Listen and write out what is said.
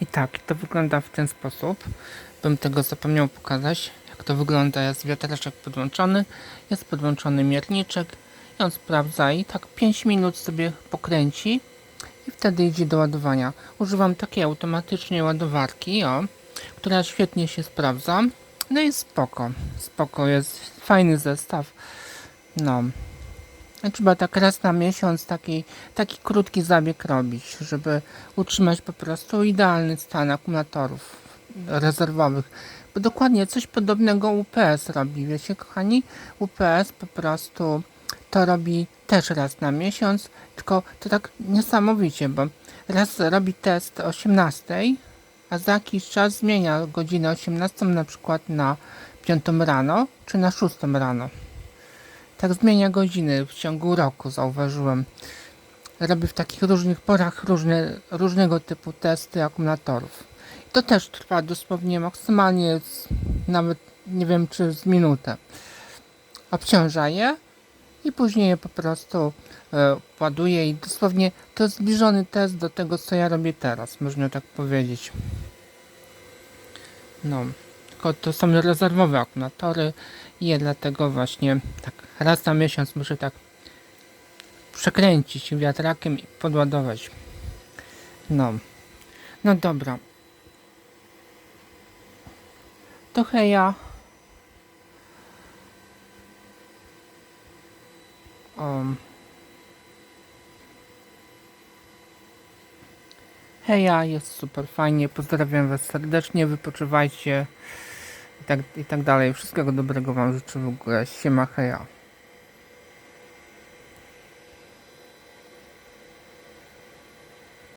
I tak, to wygląda w ten sposób. Bym tego zapomniał pokazać, jak to wygląda. Jest wiatraczek podłączony, jest podłączony mierniczek i on sprawdza i tak 5 minut sobie pokręci i wtedy idzie do ładowania. Używam takiej automatycznej ładowarki, o, która świetnie się sprawdza. No i spoko, spoko, jest fajny zestaw. No, Trzeba tak raz na miesiąc taki, taki krótki zabieg robić, żeby utrzymać po prostu idealny stan akumulatorów rezerwowych. Bo dokładnie coś podobnego UPS robi, wiecie kochani? UPS po prostu to robi też raz na miesiąc, tylko to tak niesamowicie, bo raz robi test o 18, a za jakiś czas zmienia godzinę 18 na przykład na 5 rano, czy na 6 rano. Tak zmienia godziny w ciągu roku, zauważyłem. Robi w takich różnych porach różne, różnego typu testy akumulatorów. To też trwa dosłownie maksymalnie z, nawet nie wiem czy z minutę. Obciąża je i później je po prostu e, i dosłownie to jest zbliżony test do tego co ja robię teraz, można tak powiedzieć. No, tylko to są rezerwowe akumulatory i dlatego właśnie tak raz na miesiąc muszę tak przekręcić wiatrakiem i podładować. No, no dobra. To heja. Um. Heja, jest super fajnie. Pozdrawiam Was serdecznie. Wypoczywajcie i tak, i tak dalej. Wszystkiego dobrego Wam życzę w ogóle. Siema, heja.